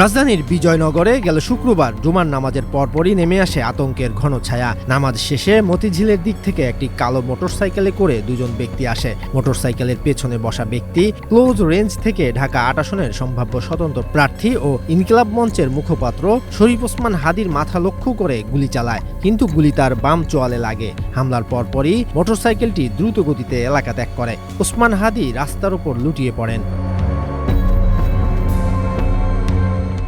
রাজধানীর বিজয়নগরে গেল শুক্রবার, জুমার নামাজের পরপরই নেমে আসে আতঙ্কের ঘন ছায়া। নামাজ শেষে মতিঝিলের দিক থেকে একটি কালো মোটরসাইকেলে করে দুজন ব্যক্তি আসে। মোটরসাইকেলের পেছনে বসা ব্যক্তি ক্লোজ রেঞ্জ থেকে ঢাকা আট আসনের সম্ভাব্য স্বতন্ত্র প্রার্থী ও ইনকিলাব মঞ্চের মুখপাত্র শরীফ ওসমান হাদির মাথা লক্ষ্য করে গুলি চালায়, কিন্তু গুলি তার বাম চোয়ালে লাগে। হামলার পরপরই মোটরসাইকেলটি দ্রুত গতিতে এলাকা ত্যাগ করে। ওসমান হাদি রাস্তার উপর লুটিয়ে পড়েন।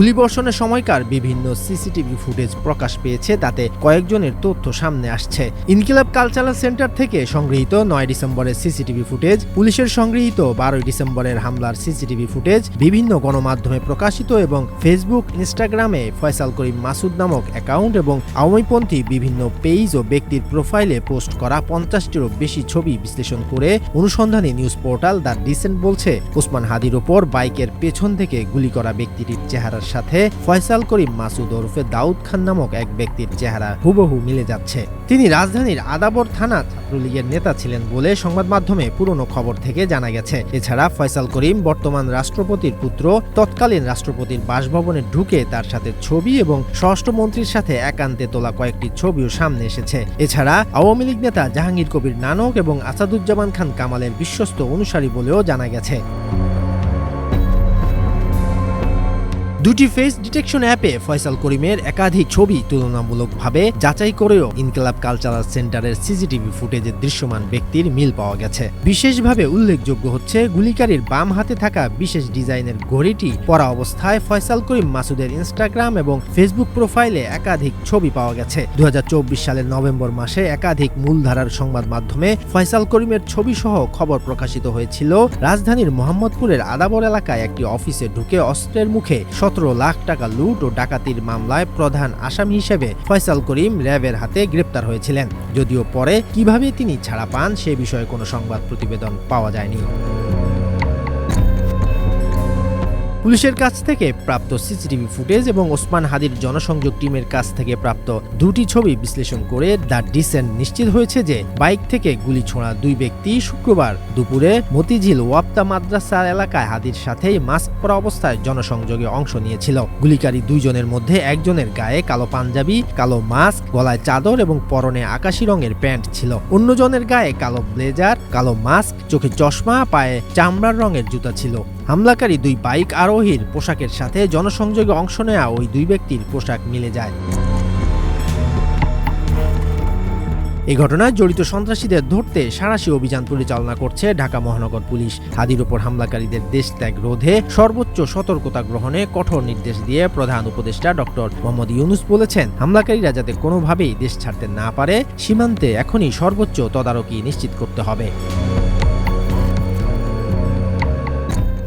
গুলিবর্ষণের সময়কার বিভিন্ন সিসিটিভি ফুটেজ প্রকাশ পেয়েছে, তাতে কয়েকজনের তথ্য সামনে আসছে। ইনকিলাব কালচারাল সেন্টার থেকে সংগৃহীত নয় ডিসেম্বরের সিসিটিভি ফুটেজ, পুলিশের সংগৃহীত বারোই ডিসেম্বরের হামলার সিসিটিভি ফুটেজ, বিভিন্ন গণমাধ্যমে প্রকাশিত এবং ফেসবুক, ইনস্টাগ্রামে ফয়সাল করিম মাসুদ নামক অ্যাকাউন্ট এবং আওয়ামীপন্থী বিভিন্ন পেজ ও ব্যক্তির প্রোফাইলে পোস্ট করা পঞ্চাশটিরও বেশি ছবি বিশ্লেষণ করে অনুসন্ধানী নিউজ পোর্টাল দ্য ডিসেন্ট বলছে, ওসমান হাদির ওপর বাইকের পেছন থেকে গুলি করা ব্যক্তিটির চেহারার সাথে ফয়সাল করিম মাসুদ ওরফে দাউদ খান নামক এক ব্যক্তির চেহারা হুবহু মিলে যাচ্ছে। তিনি রাজধানীর আদাবর থানা ছাত্রলীগের নেতা ছিলেন বলে সংবাদ মাধ্যমে পুরনো খবর থেকে জানা গেছে। এছাড়া ফয়সাল করিম বর্তমান রাষ্ট্রপতির পুত্র, তৎকালীন রাষ্ট্রপতির বাসভবনে ঢুকে তার সাথে ছবি এবং স্বরাষ্ট্রমন্ত্রীর সাথে একান্তে তোলা কয়েকটি ছবিও সামনে এসেছে। এছাড়া আওয়ামী লীগ নেতা জাহাঙ্গীর কবির নানক এবং আসাদুজ্জামান খান কামালের বিশ্বস্ত অনুসারী বলেও জানা গেছে। দুটি ফেস ডিটেকশন অ্যাপে ফয়সাল করিমের একাধিক ছবি তুলনামূলকভাবে যাচাই করেও ইনকিলাব কালচারাল সেন্টারের সিসিটিভি ফুটেজে দৃশ্যমান ব্যক্তির মিল পাওয়া গেছে। বিশেষভাবে উল্লেখযোগ্য হচ্ছে, গুলিকারীর বাম হাতে থাকা বিশেষ ডিজাইনের ঘড়িটি পরা অবস্থায় ফয়সাল করিম মাসুদের ইনস্টাগ্রাম এবং ফেসবুক প্রোফাইলে একাধিক ছবি পাওয়া গেছে। দু হাজার চব্বিশ সালের নভেম্বর মাসে একাধিক মূলধারার সংবাদ মাধ্যমে ফয়সাল করিমের ছবি সহ খবর প্রকাশিত হয়েছিল। রাজধানীর মোহাম্মদপুরের আদাবর এলাকায় একটি অফিসে ঢুকে অস্ত্রের মুখে সতেরো লাখ টাকা লুট ও ডাকাতির মামলায় প্রধান আসামি হিসেবে ফয়সাল করিম র্যাবের হাতে গ্রেপ্তার হয়েছিলেন। যদিও পরে কীভাবে তিনি ছাড়া পান সে বিষয়ে কোনো সংবাদ প্রতিবেদন পাওয়া যায়নি। পুলিশের কাছ থেকে প্রাপ্ত সিসিটিভি ফুটেজ এবং ওসমান হাদির জনসংযোগ টিমের কাছ থেকে প্রাপ্ত দুটি ছবি বিশ্লেষণ করে দ্য ডিসেন্ট নিশ্চিত হয়েছে যে বাইক থেকে গুলি ছোঁড়া দুই ব্যক্তি শুক্রবার দুপুরে মতিঝিল ওয়াপ্তা মাদ্রাসা এলাকায় হাদির সাথেই মাস্ক পরা অবস্থায় জনসংযোগে অংশ নিয়েছিল। গুলিকারী দুইজনের মধ্যে একজনের গায়ে কালো পাঞ্জাবি, কালো মাস্ক, গলায় চাদর এবং পরনে আকাশি রঙের প্যান্ট ছিল। অন্যজনের গায়ে কালো ব্লেজার, কালো মাস্ক, চোখে চশমা, পায়ে চামড়ার রঙের জুতা ছিল। হামলাকারী দুই বাইক আরোহীর পোশাকের সাথে জনসংযোগে অংশ নেওয়া ওই দুই ব্যক্তির পোশাক মিলে যায়। এই ঘটনায় জড়িত সন্ত্রাসীদের ধরতে সাঁড়াশি অভিযান পরিচালনা করছে ঢাকা মহানগর পুলিশ। হাদির ওপর হামলাকারীদের দেশ ত্যাগ রোধে সর্বোচ্চ সতর্কতা গ্রহণে কঠোর নির্দেশ দিয়ে প্রধান উপদেষ্টা ডক্টর মোহাম্মদ ইউনুস বলেছেন, হামলাকারীরা যাতে কোনোভাবেই দেশ ছাড়তে না পারে, সীমান্তে এখনই সর্বোচ্চ তদারকি নিশ্চিত করতে হবে।